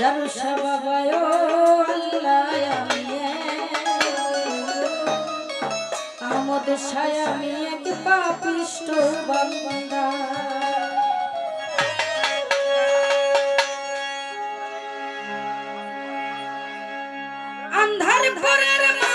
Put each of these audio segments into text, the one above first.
জরুষা বাবা আল্লাহ আমদ ছায় আমি এক পাপিষ্ট বান্দা। আন্ধার ভরের মা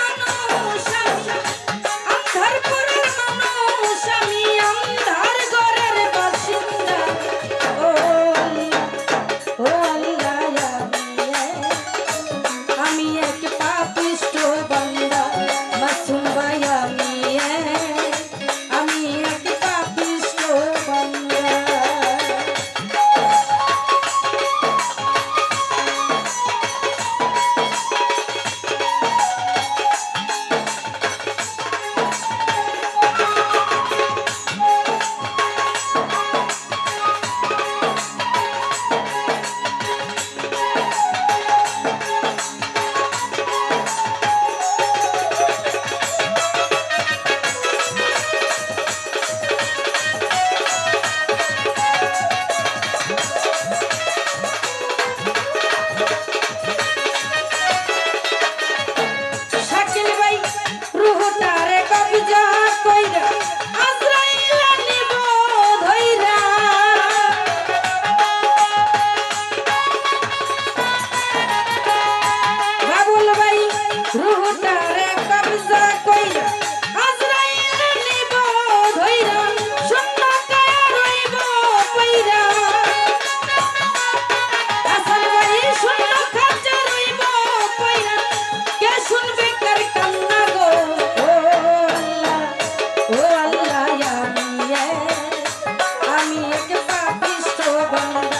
Thank you.